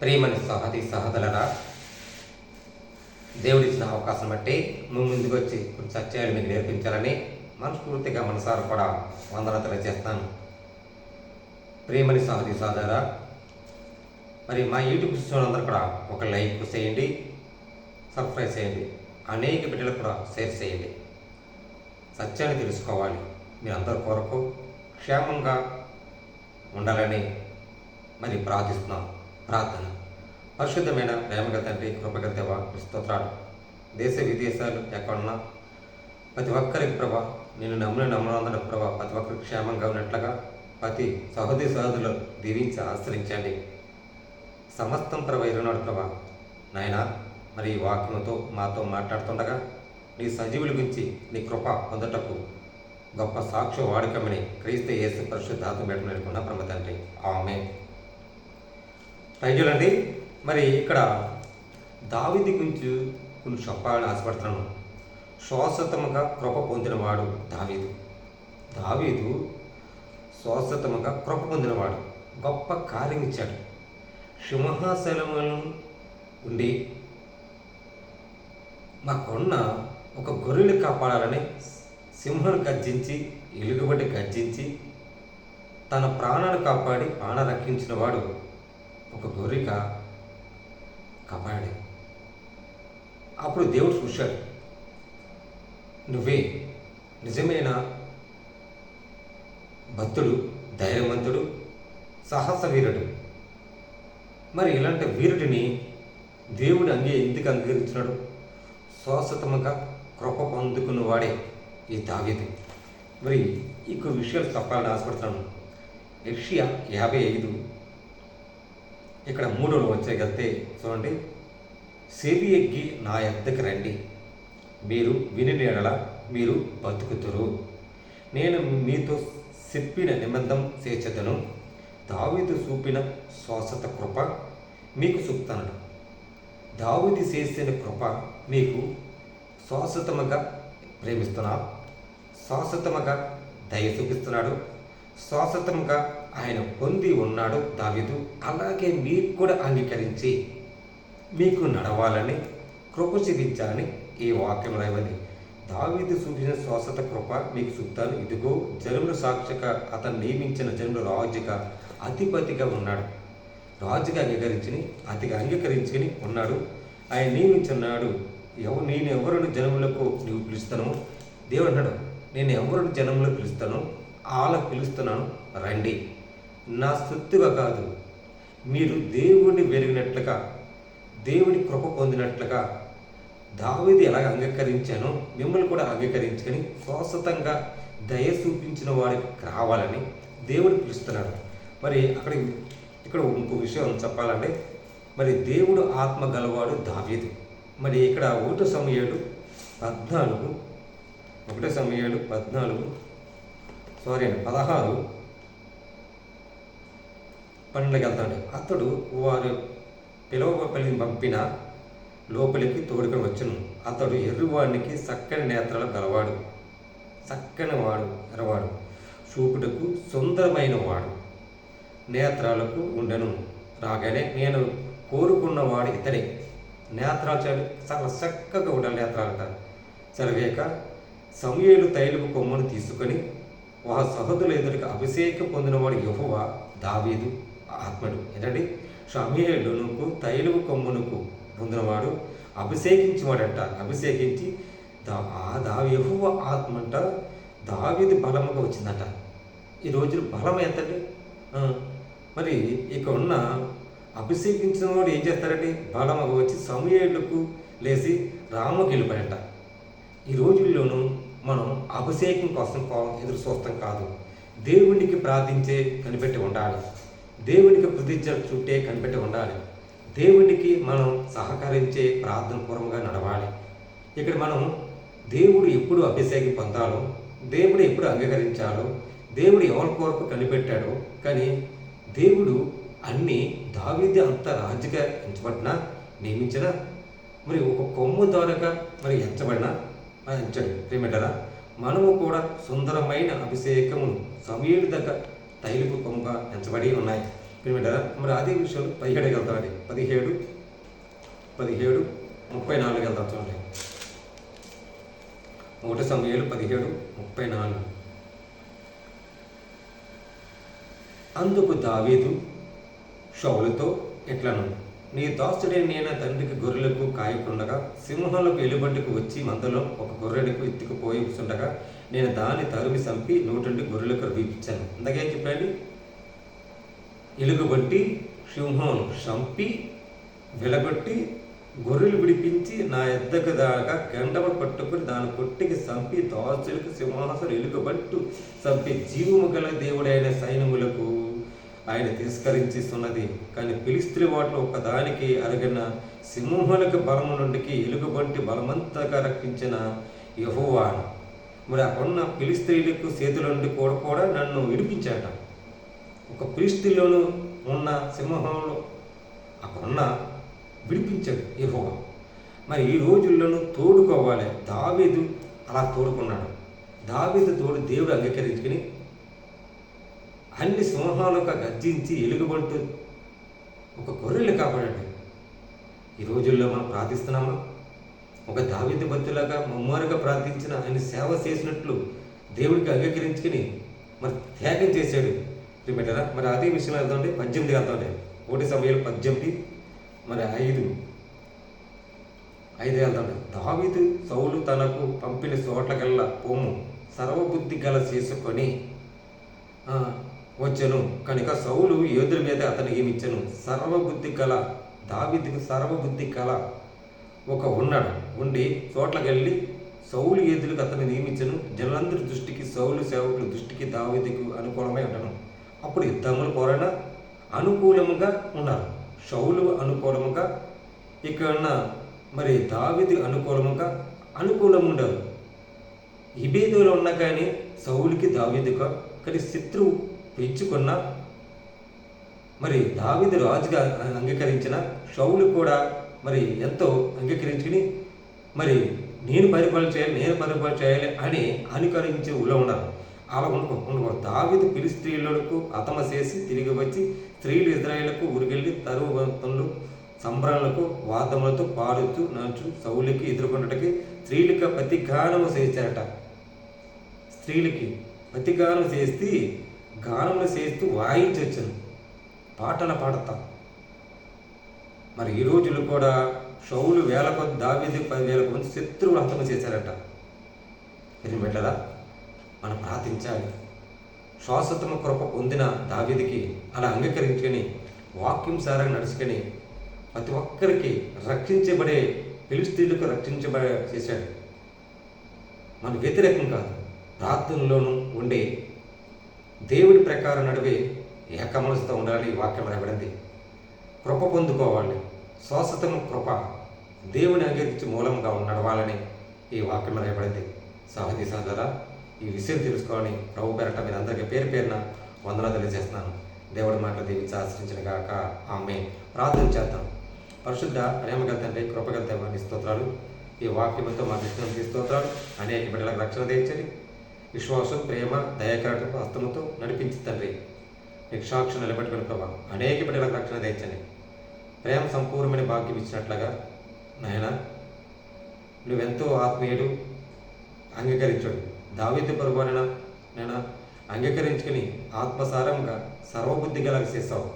ప్రియమని సహతి సహదలరా. దేవుడిచ్చిన అవకాశం బట్టి ముందు ముందుకు వచ్చి కొన్ని సత్యాలు మీకు నేర్పించాలని మనస్ఫూర్తిగా మనసారా కూడా వందన తెలియజేస్తాను. ప్రియమని సహతి సహదరా మరి మా యూట్యూబ్ చూసినందరూ కూడా ఒక లైక్ చేయండి సబ్స్క్రైబ్ చేయండి అనేక బిడ్డలకు కూడా షేర్ చేయండి. సత్యాన్ని తెలుసుకోవాలి మీరందరి కొరకు క్షేమంగా ఉండాలని మరి ప్రార్థిస్తున్నాం. ప్రార్థన. పరిశుద్ధమైన ప్రేమగ తండ్రి కృపగల దేవ స్తోత్రాలు. దేశ విదేశాలు ఎక్కడున్నా ప్రతి ఒక్కరికి ప్రభా నేను నమ్మిన నమ్మనందన ప్రభా ప్రతి ఒక్కరు క్షేమంగా ఉన్నట్లుగా ప్రతి సహోదరి సహోదరులు దీవించి ఆశ్రయించండి. సమస్తం ప్రభ ఇరునాడు ప్రభా నాయన మరి ఈ వాక్యంతో మాతో మాట్లాడుతుండగా నీ సజీవుల గురించి నీ కృప పొందటకు గొప్ప సాక్ష్య వాడుకమని క్రీస్తు యేసు పరిశుద్ధాత్మ పెట్టుకున్న ప్రమ తండ్రి. ఆమె రైతులండి మరి ఇక్కడ దావిది గురించి కొన్ని చెప్పాలని ఆశపడుతున్నాను. శ్వాసతముగా కృప పొందినవాడు దావీదు. దావీదు శ్వాసతముగా కృప పొందినవాడు. గొప్ప కార్యం ఇచ్చాడు. సింహాసనములను ఉండి మాకున్న ఒక గొర్రెని కాపాడాలని సింహను గర్జించి ఎలుగుబడి గర్జించి తన ప్రాణాలు కాపాడి ప్రాణ రక్షించిన వాడు ఒక గొర్రెక? కాపాడాడు అప్పుడు దేవుడు చూశాడు. నువ్వే నిజమైన భక్తుడు ధైర్యవంతుడు సాహస వీరుడు మరి ఇలాంటి వీరుడిని దేవుడు అంగే ఎందుకు అంగీకరించినాడు? శాశ్వతముగా కృప పొందుకున్న వాడే ఈ దావ్యత మరి ఇంకో విషయాలు చెప్పాలని ఆశపడుతున్నాను. యక్షియా యాభై ఐదు ఇక్కడ మూడోలో వచ్చేగలితే చూడండి. సేవి ఎగ్గి నా ఎద్దకి రండి. మీరు విని నీడల మీరు బతుకుతురు. నేను మీతో చెప్పిన నిబంధం చేర్చదను దావీదు చూపిన శ్వాసత కృప మీకు చూపుతాను దావీదు చేసిన కృప మీకు శాశ్వతముగా ప్రేమిస్తున్నా. శాశ్వతముగా దయ చూపిస్తున్నాడు. శాశ్వతంగా ఆయన పొంది ఉన్నాడు దావిదు. అలాగే మీరు కూడా అంగీకరించి మీకు నడవాలని కృప చూపించాలని ఈ వాక్యం రాయవని దావీదు చూపించిన శ్వాసత కృప మీకు చూపుతాను. ఇదిగో జనుల సాక్షిగా అతను నియమించిన జనుల రాజుగా అధిపతిగా ఉన్నాడు. రాజుగా అంగీకరించని అతిగా అంగీకరించుకుని ఉన్నాడు. ఆయన నియమించున్నాడు. ఎవరు నేను ఎవరిని జనములకు నువ్వు పిలుస్తాను? దేవుడు అన్నాడు నేను ఎవరిని జనములకు పిలుస్తాను? వాళ్ళకు పిలుస్తున్నాను. రండి. నా సొత్తుగా కాదు మీరు దేవుడిని వెలిగినట్లుగా దేవుని కృప పొందినట్లుగా దావీది ఎలాగ అంగీకరించానో మిమ్మల్ని కూడా అంగీకరించుకొని శాశ్వతంగా దయ చూపించిన వాడికి రావాలని దేవుడు పిలుస్తున్నాడు. మరి అక్కడ ఇక్కడ ఇంకో విషయం చెప్పాలంటే మరి దేవుడు ఆత్మ గలవాడు దావీదు. మరి ఇక్కడ ఒకటో సమయాలు పద్నాలుగు ఒకటో సమయాలు పద్నాలుగు సారీ అండి పదహారు. పనులకి వెళ్తాడు అతడు వారు పిలువపల్లిని పంపిన లోపలికి తోడుకొని వచ్చును. అతడు ఎర్రువాడికి చక్కని నేత్రాలు గలవాడు. చక్కని వాడు ఎర్రవాడు. చూపుటకు సుందరమైన వాడు. నేత్రాలకు ఉండను. రాగానే నేను కోరుకున్నవాడు ఇతడే. నేత్రాలు చాలా చాలా చక్కగా ఉండాలి నేత్రాలట. చదివాక సమయలు తైలపు కొమ్మను తీసుకొని వా సహోదరుల ఎదుటికి అభిషేకం పొందినవాడు యహువ దావీదు. ఆత్మడు. ఏంటంటే సమయలునుకు తైలపు కొమ్మునుకు పొందినవాడు అభిషేకించేవాడంట. అభిషేకించి దా ఆ దా యహువ ఆత్మ అంట దావిది బలముగా వచ్చిందట. ఈ రోజు బలం ఎంతండి? మరి ఇక ఉన్న అభిషేకించిన వాడు ఏం చేస్తారండి? బలముగా వచ్చి సమయేళ్ళకు లేచి రాము గెలిపాడంట ఈ రోజుల్లోనూ మనం అభిషేకం కోసం ఎదురు చూస్తాం కాదు. దేవునికి ప్రార్థించే కనిపెట్టి ఉండాలి. దేవునికి ప్రతిజ్ఞ చుట్టే కనిపెట్టి ఉండాలి. దేవునికి మనం సహకరించే ప్రార్థన పూర్వకంగా నడవాలి. ఇక్కడ మనం దేవుడు ఎప్పుడు అభిషేకం పొందాలో దేవుడు ఎప్పుడు అంగీకరించాలో దేవుడు ఎవరి కొరకు కనిపెట్టాడో కానీ దేవుడు అన్ని దావీది అంత రాజుగా ఎంచబడినా నియమించిన మరి ఒక కొమ్ము ద్వారాగా మరి ఎంచబడిన ఎంచడు. ప్రేమిటారా మనము కూడా సుందరమైన అభిషేకమును సమీయుడి దగ్గర తైలుపు కొంప ఎంచబడి ఉన్నాయి. వింటారా మరి అదే విషయంలో పదిహేడుకి వెళ్తామండి పదిహేడు పదిహేడు ముప్పై నాలుగు వెళ్తాం చూడండి. ఒకటి సమయాలు పదిహేడు ముప్పై నాలుగు అందుకు దావీదు షౌలతో ఎట్లను? నీ దాసుడే నేను తండ్రికి గొర్రెలకు కాయకుండగా సింహాలకు ఎలుబంటికి వచ్చి మందలో ఒక గొర్రెలకు ఎత్తుకుపోయి కూర్చుండగా నేను దాన్ని తరిమి చంపి నూటండి గొర్రెలకు రవిపించాను ఇందాకేం చెప్పండి? ఎలుగుబంటి సింహంను చంపి వెలగొట్టి గొర్రెలు విడిపించి నా ఎద్దకు దాకా గండవ పట్టుకుని దాని కొట్టికి చంపి దాసులకు సింహాసులు ఎలుగుబంటు చంపి జీవము గల దేవుడైన సైన్యములకు ఆయన తిరస్కరించిస్తున్నది. కానీ పిలిస్త్రి వాటిలో ఒకదానికి అరగిన సింహములకు బలము నుండికి ఎలుగుబంటి బలమంతగా రక్షించిన యహోవా. మరి అక్కడున్న పిలిస్త్రీలకు చేతుల నుండి కూడా కూడా నన్ను విడిపించాట. ఒక పిలిస్త్రీలోను ఉన్న సింహంలో అక్కడున్న విడిపించాడు యహోవా. మరి ఈ రోజుల్లోనూ తోడుకోవాలి. దావీదు అలా తోడుకున్నాడు. దావీదు తోడు దేవుడు అంగీకరించుకుని అన్ని సింహాలకు గర్జించి ఎలుగుబంటు. ఒక గొర్రెలు కాపాడండి. ఈ రోజుల్లో మనం ప్రార్థిస్తున్నామా? ఒక దావిత భక్తులాగా ముమ్మారుగా ప్రార్థించిన ఆయన సేవ చేసినట్లు దేవుడికి అంగీకరించుకుని మరి త్యాగం చేశాడు. ప్రియమిటరా మరి అదే విషయం వెళ్తాండి పద్దెనిమిది వెళ్తాండి ఒకటి సమయంలో పద్దెనిమిది మరి ఐదు. ఐదు వెళ్తాండి దావిదు సౌలు తనకు పంపిన చోట్లకల్లా పొమ్ము సర్వబుద్ధి గల చేసుకొని వచ్చెను. కనుక సౌలు యోధుల మీద అతను ఏమిచ్చను? సర్వబుద్ధి కళ దావిదికి సర్వబుద్ధి కళ ఒక ఉన్నాడు. ఉండి చోట్లకెళ్ళి సౌలు ఎదురుకు అతను నియమించను. జనులందరి దృష్టికి సౌలు సేవకుల దృష్టికి దావేదికు అనుకూలమై ఉండను. అప్పుడు యుద్ధములు పోరాడ అనుకూలముగా ఉన్నారు. సౌలు అనుకూలముగా ఇక్కడ ఉన్న మరి దావిది అనుకూలముగా అనుకూలం ఉండరు ఇబేదులో ఉన్నా కానీ సౌలుకి దావేదిక కానీ శత్రువు పెంచుకున్న మరి దావీదు రాజుగా అంగీకరించిన షౌలు కూడా మరి ఎంతో అంగీకరించుకుని మరి నేను పరిపాలన చేయాలి నేను పరిపాలన చేయాలి అని అనుకరించే ఊళ్ళో ఉన్నారు. అలా ఉండకు ఉండకూడదు పిలి స్త్రీలకు అతమ చేసి తిరిగి వచ్చి స్త్రీలు ఇజ్రాయేళ్ళకు ఉరికెళ్ళి తరువంతులు సంబరాలకు వాదములతో పాడుతూ నడుచు సౌలికి ఎదుర్కొన్నటకి స్త్రీలకు ప్రతిగానము చేశారట స్త్రీలకి ప్రతిగానం చేసి గానములు చేస్తూ వాయించవచ్చును. పాటలు పాడతాం. మరి ఈ రోజులు కూడా షౌలు వేల కొద్ది దావీది పదివేల మంది శత్రువులు హతము చేశారట. మీరు మనం ప్రార్థించాలి. శ్వాసతమ కృప పొందిన దావిదికి అలా అంగీకరించుకొని వాక్యం సారంగా నడుచుకొని ప్రతి ఒక్కరికి రక్షించబడే పిలుస్తీలకు రక్షించబడే చేశాడు. మన వ్యతిరేకం కాదు ప్రార్థనలోనూ ఉండే దేవుడి ప్రకారం నడివే ఏకమనసుతో ఉండాలని ఈ వాక్యం రాబడింది కృప పొందుకోవాలి. స్వస్థతము కృప దేవుని అంగీకరించి మూలంగా నడవాలని ఈ వాక్యం రాయబడింది. సహది సహదరా ఈ విషయం తెలుసుకోవాలని ప్రభు పేరట మీరు అందరికీ పేరు పేరున వందన తెలియజేస్తున్నాను. దేవుడి మాటలు దీవించి ఆశ్రయించిన గాక. ఆమె ప్రార్థన చేద్దాం. పరిశుద్ధ ప్రేమగల తండ్రి కృపగల దేవాన్ని స్తోత్రాలు. ఈ వాక్యంతో మా విష్ణు స్తోత్రాలు అనేక బిడ్డలకు రక్షణ తెచ్చని విశ్వాసం ప్రేమ దయాకరటకు హస్తముతో నడిపించి తండ్రి నిక్షాక్ష నిలబెట్టుకుని ప్రభా అనేక బిడ్డలకు రక్షణ తెచ్చని ప్రేమ సంపూర్ణమైన భాగ్యం ఇచ్చినట్లుగా నాయన నువ్వెంతో ఆత్మీయుడు అంగీకరించడు. దావిద్య పరువాన నేను అంగీకరించుకుని ఆత్మసారంగా సర్వబుద్ధి గలగ చేసావు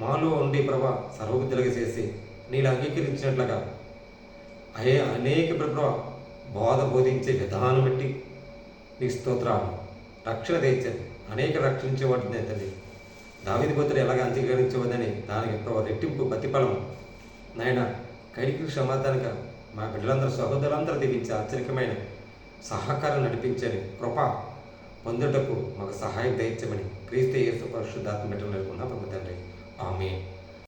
మాలో ఉండి ప్రభా సర్వబుద్ధిలాగా చేసి నీళ్ళు అంగీకరించినట్లుగా. అయే అనేక ప్రభా బోధ బోధించే విధానం బట్టి నీకు స్తోత్రాలు. రక్షణ తెచ్చాను అనేక రక్షించబడింది తల్లి. దావిది బుద్ధుడు ఎలాగ అంగీకరించవద్దని దానికి ప్రభు రెట్టింపు ప్రతిఫలం. నాయన కైకి సమాధానంగా మా బిడ్డలందరూ సహోదరులందరూ దీవించే ఆశ్చర్యకమైన సహకారం నడిపించని కృప పొందుటకు మాకు సహాయం దయచమని క్రీస్తు యేసు పరిశుద్ధాత్మ బిడ్డలు నేర్కొన్నా తండ్రి. ఆమె